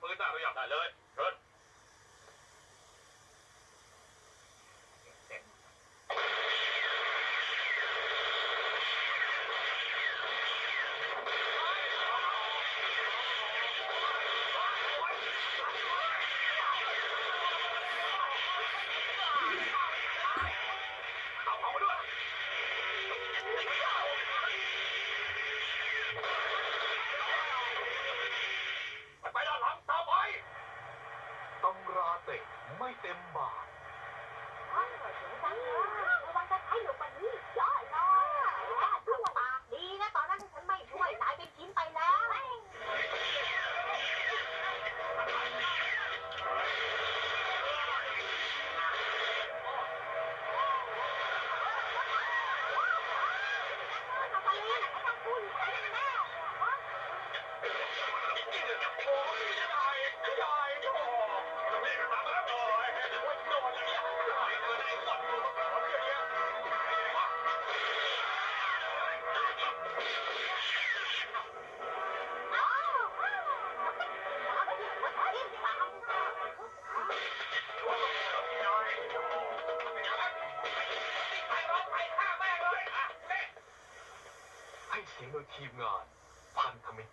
ปืนตามระยะได้เลยเชิญ Get the ball! Get the ball! เธอทีมงาน พันธมิตร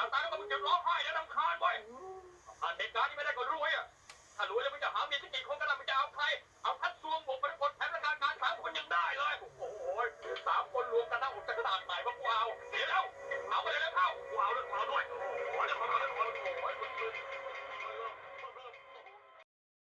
อากตายแล้วก็มึงจะร้องไห้แล้วรำคาญบ่อยผ่านเหตุการณ์ที่ไม่ได้ก็รวยอะถ้ารวยแล้วมึงจะหาเมียที่กี่คนกันล่ะมึงจะเอาใคร เอาท่าน